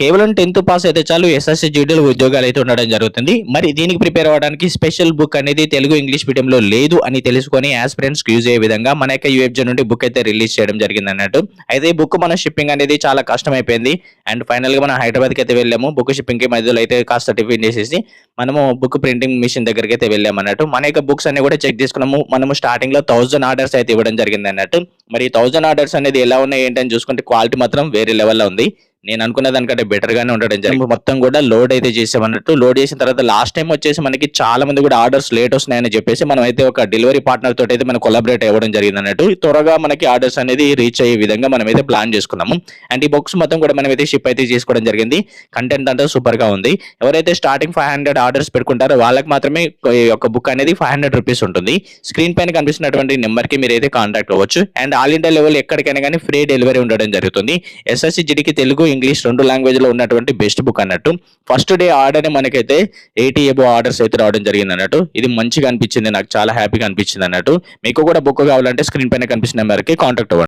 కేవలం tenth pass అయితే చాలు ఎస్ఎస్సి జీడీలో ఉద్యోగాలు అయితే ఉండడం జరుగుతుంది. మరి దీనికి ప్రిపేర్ అవ్వడానికి స్పెషల్ బుక్ అనేది తెలుగు ఇంగ్లీష్ మీడియంలో లేదు అని తెలుసుకొని ఆస్పిరెంట్స్ యూజ్ అయ్యే విధంగా మన యొక్క యూఎఫ్జీ నుండి బుక్ అయితే రిలీజ్ చేయడం జరిగింది అన్నట్టు. అయితే ఈ బుక్ మన షిప్పింగ్ అనేది చాలా కష్టమైపోయింది. అండ్ ఫైనల్గా మనం హైదరాబాద్కి అయితే వెళ్ళాము. బుక్ షిప్పింగ్కి మధ్యలో అయితే కాస్త టిఫిన్ చేసేసి మనము బుక్ ప్రింటింగ్ మిషన్ దగ్గరికి అయితే వెళ్ళాము అన్నట్టు. మన యొక్క బుక్స్ అన్ని కూడా చెక్ చేసుకున్నాము. మనము స్టార్టింగ్లో థౌజండ్ థౌసండ్ ఆర్డర్స్ అయితే ఇవ్వడం జరిగింది అన్నట్టు. మరి థౌసండ్ ఆర్డర్స్ అనేది ఎలా ఉన్నాయి ఏంటని చూసుకుంటే క్వాలిటీ మాత్రం వేరే లెవెల్లో ఉంది. నేను అనుకున్న దానికంటే బెటర్ గానే ఉండడం జరిగింది. మొత్తం కూడా లోడ్ అయితే చేసామన్నట్టు లోడ్ చేసిన తర్వాత లాస్ట్ టైం వచ్చేసి మనకి చాలా మంది కూడా ఆర్డర్స్ లేట్ వస్తున్నాయని చెప్పేసి మనం అయితే ఒక డెలివరీ పార్ట్నర్ తోటి అయితే మనం కొలాబరేట్ అవ్వడం జరిగింది అన్నట్టు త్వరగా మనకి ఆర్డర్స్ అనేది రీచ్ అయ్యే విధంగా మనం అయితే ప్లాన్ చేసుకున్నాము. అండ్ ఈ బుక్స్ మొత్తం కూడా మనం అయితే షిప్ అయితే చేసుకోవడం జరిగింది. కంటెంట్ అంతా సూపర్గా ఉంది. ఎవరైతే స్టార్టింగ్ ఫైవ్ హండ్రెడ్ ఆర్డర్స్ పెట్టుకుంటారో వాళ్ళకి మాత్రమే ఈ యొక్క బుక్ అనేది ఫైవ్ హండ్రెడ్ రూపీస్ ఉంటుంది. స్క్రీన్ పైన కనిపిస్తున్నటువంటి నెంబర్కి మీరు అయితే కాంటాక్ట్ అవ్వచ్చు. అండ్ ఆల్ ఇండియా లెవెల్ ఎక్కడికైనా కానీ ఫ్రీ డెలివరీ ఉండడం జరుగుతుంది. ఎస్ఎస్సి జిడికి తెలుగు ఇంగ్లీష్ రెండు లాంగ్వేజ్లో ఉన్నటువంటి బెస్ట్ బుక్ అన్నట్టు. ఫస్ట్ డే ఆర్డర్ మనకైతే ఎయిటీ ఎబో ఆర్డర్స్ అయితే రావడం జరిగింది అన్నట్టు. ఇది మంచిగా అనిపించింది నాకు చాలా హ్యాపీగా అనిపించింది అన్నట్టు. మీకు కూడా బుక్ కావాలంటే స్క్రీన్ పైన కనిపిస్తున్న నెంబర్కి కాంటాక్ట్ అవ్వండి.